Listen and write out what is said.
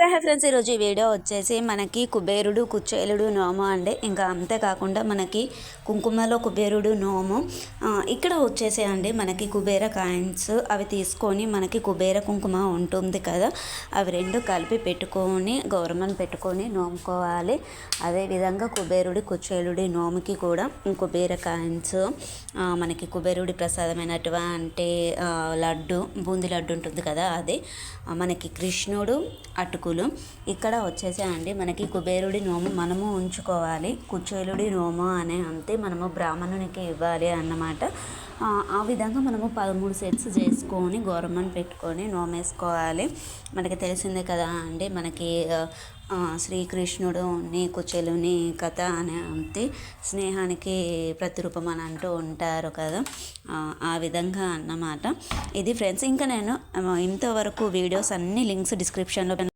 Okay hi friends ఈరోజు ఈ video వచ్చేసి మనకి కుబేరుడు కుచేలుడు నోము అండి. ఇంకా అంతేకాకుండా మనకి కుంకుమలో కుబేరుడు నోము. ఇక్కడ వచ్చేసి అండి మనకి కుబేర కాయిన్స్. అవి తీసుకొని మనకి కుబేర కుంకుమ ఉంటుంది కదా అవి రెండు కలిపి పెట్టుకొని గౌరమ్మని పెట్టుకొని నోముకోవాలి. అదేవిధంగా కుబేరుడి కుచేలుడి నోముకి కూడా కుబేర కాయిన్స్. మనకి కుబేరుడి ప్రసాదమైనటువంటి లడ్డు బూందీ లడ్డు ఉంటుంది కదా అది. మనకి కృష్ణుడు ఆకులు. ఇక్కడ వచ్చేసేయండి మనకి కుబేరుడి నోము మనము ఉంచుకోవాలి. కుచేలుడి నోము అనే అంతే మనము బ్రాహ్మణునికి ఇవ్వాలి అన్నమాట. ఆ, విధంగా మనము పదమూడు సెట్స్ చేసుకొని గౌరమ్మని పెట్టుకొని నోమేసుకోవాలి. మనకి తెలిసిందే కదా అండి మనకి శ్రీకృష్ణుడు నీ కుచెలుని కుచేలుని కథ అనే అంతే స్నేహానికి ప్రతిరూపం అని అంటూ ఉంటారు కదా. ఆ, విధంగా అన్నమాట. ఇది ఫ్రెండ్స్ ఇంకా నేను ఇంతవరకు వీడియోస్ అన్ని లింక్స్ డిస్క్రిప్షన్లో